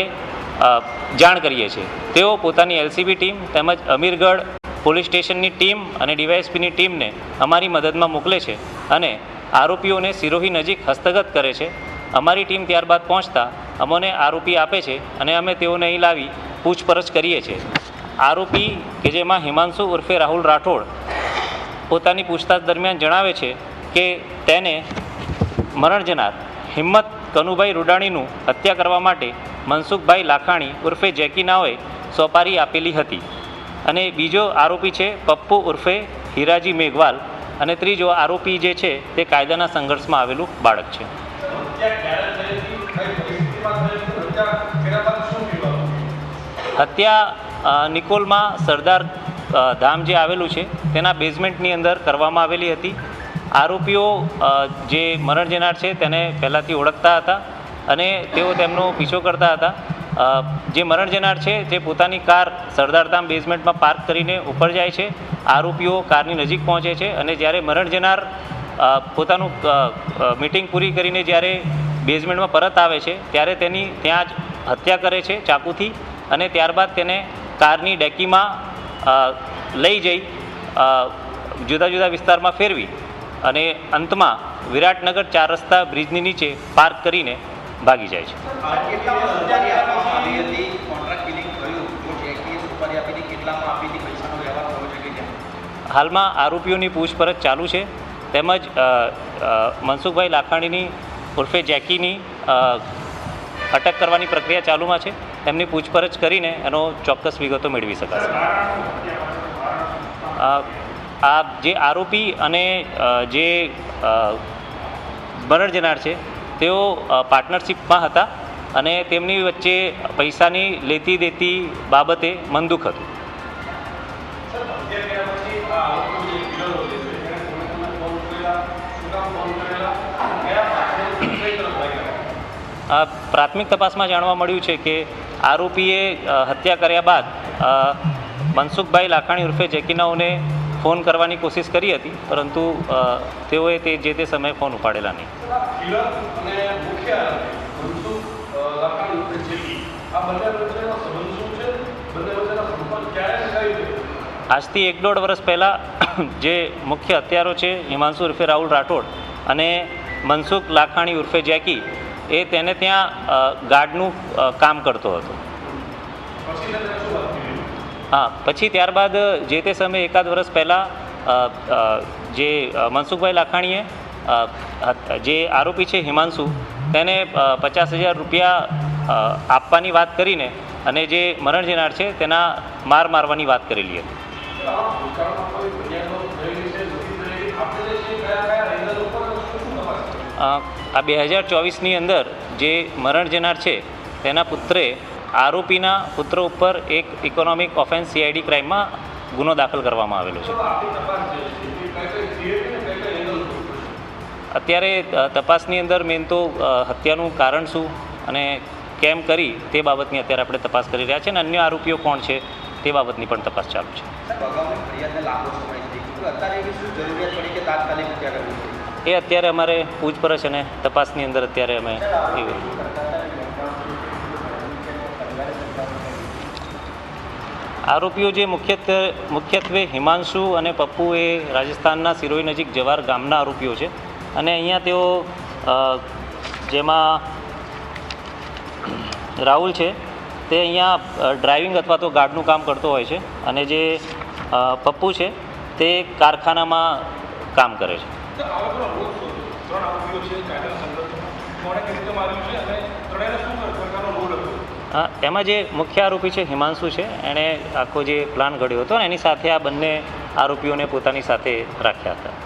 એ જાણ કરીએ છીએ. તેઓ પોતાની એલસીબી ટીમ તેમજ અમીરગઢ પોલીસ સ્ટેશનની ટીમ અને ડીવાયએસપીની ટીમને અમારી મદદમાં મોકલે છે અને આરોપીઓને સિરોહી નજીક હસ્તગત કરે છે. અમારી ટીમ ત્યારબાદ પહોંચતા અમને આરોપી આપે છે અને અમે તેઓને અહીં લાવી પૂછપરછ કરીએ છીએ. આરોપી કે જેમાં હિમાંશુ ઉર્ફે રાહુલ રાઠોડ પોતાની પૂછતાછ દરમિયાન જણાવે છે કે તેને મરણ જનાર હિંમત કનુભાઈ રૂડાણીનું હત્યા કરવા માટે મનસુખભાઈ લાખાણી ઉર્ફે જેકી નાઓએ સોપારી આપેલી હતી. અને બીજો આરોપી છે પપ્પુ ઉર્ફે હિરાજી મેઘવાલ અને ત્રીજો આરોપી જે છે તે કાયદાના સંઘર્ષમાં આવેલું બાળક છે. હત્યા નિકોલમાં સરદાર ધામ જે આવેલું છે તેના બેઝમેન્ટની અંદર કરવામાં આવેલી હતી. આરોપીઓ જે મરણ જનાર છે તેને પહેલાંથી ઓળખતા હતા અને તેઓ તેમનો પીછો કરતા હતા. જે મરણ જનાર છે તે પોતાની કાર સરદારધામ બેઝમેન્ટમાં પાર્ક કરીને ઉપર જાય છે. આરોપીઓ કારની નજીક પહોંચે છે અને જ્યારે મરણ જનાર પોતાનું મીટિંગ પૂરી કરીને જ્યારે બેઝમેન્ટમાં પરત આવે છે, ત્યારે તેની ત્યાં જ હત્યા કરે છે ચાકુથી અને ત્યારબાદ તેને કારની ડેકીમાં લઈ જઈ જુદા જુદા વિસ્તારમાં ફેરવી. અને અંતમાં વિરાટનગર ચાર રસ્તા બ્રિજની નીચે પાર્ક કરીને ભાગી જાય છે. હાલમાં આરોપીઓની પૂછપરછ ચાલુ છે. તેમજ મનસુખભાઈ લાખાણીની ઉર્ફે જેકીની અટક કરવાની પ્રક્રિયા ચાલુમાં છે. તેમની પૂછપરછ કરીને એનો ચોક્કસ વિગતો મેળવી શકાશે. આ જે આરોપી અને જે મરણ જનાર છે, તેઓ પાર્ટનરશીપમાં હતા અને તેમની વચ્ચે પૈસાની લેતી દેતી બાબતે મનદુખ હતું. પ્રાથમિક તપાસમાં જાણવા મળ્યું છે કે આરોપીએ હત્યા કર્યા બાદ મનસુખભાઈ લાખાણી ઉર્ફે જેકીનાઓને ફોન કરવાની કોશિશ કરી હતી પરંતુ તેઓએ તે જે તે સમયે ફોન ઉપાડેલા નહીં. આજથી એક દોઢ વર્ષ પહેલાં જે મુખ્ય હત્યારો છે હિમાંશુ ઉર્ફે રાહુલ રાઠોડ અને મનસુખ લાખાણી ઉર્ફે જેકી એ તેને ત્યાં ગાર્ડનું કામ કરતો હતો. હા, પછી ત્યારબાદ જે તે સમયે એકાદ વર્ષ પહેલાં જે મનસુખભાઈ લાખાણીએ જે આરોપી છે હિમાંશુ, તેને પચાસ હજાર રૂપિયા આપવાની વાત કરીને અને જે મરણ જનાર છે તેના માર મારવાની વાત કરેલી હતી. આ બે હજાર ચોવીસની અંદર જે મરણ જનાર છે તેના પુત્રે આરોપીના પુત્ર ઉપર એક ઇકોનોમિક ઓફેન્સ સીઆઈડી ક્રાઇમમાં ગુનો દાખલ કરવામાં આવેલો છે. અત્યારે તપાસની અંદર મેન તો હત્યાનું કારણ શું અને કેમ કરી તે બાબતની અત્યારે આપણે તપાસ કરી રહ્યા છીએ અને અન્ય આરોપીઓ કોણ છે તે બાબતની પણ તપાસ ચાલુ છે. એ અત્યારે અમારે પૂછપરછ અને તપાસની અંદર અત્યારે અમે આરોપીઓ જે મુખ્યત્વે મુખ્યત્વે હિમાંશુ અને પપ્પુ એ રાજસ્થાનના સિરોહી નજીક જવાર ગામના આરોપીઓ છે. અને અહીંયા તેઓ જેમાં રાહુલ છે, તે અહીંયા ડ્રાઇવિંગ અથવા તો ગાર્ડનું કામ કરતો હોય છે અને જે પપ્પુ છે, તે કારખાનામાં કામ કરે છે. આરોપીઓ છે એમાં જે મુખ્ય આરોપી છે, હિમાંશુ છે, એણે આખો જે પ્લાન ઘડ્યો હતો એની સાથે આ બંને આરોપીઓને પોતાની સાથે રાખ્યા હતા.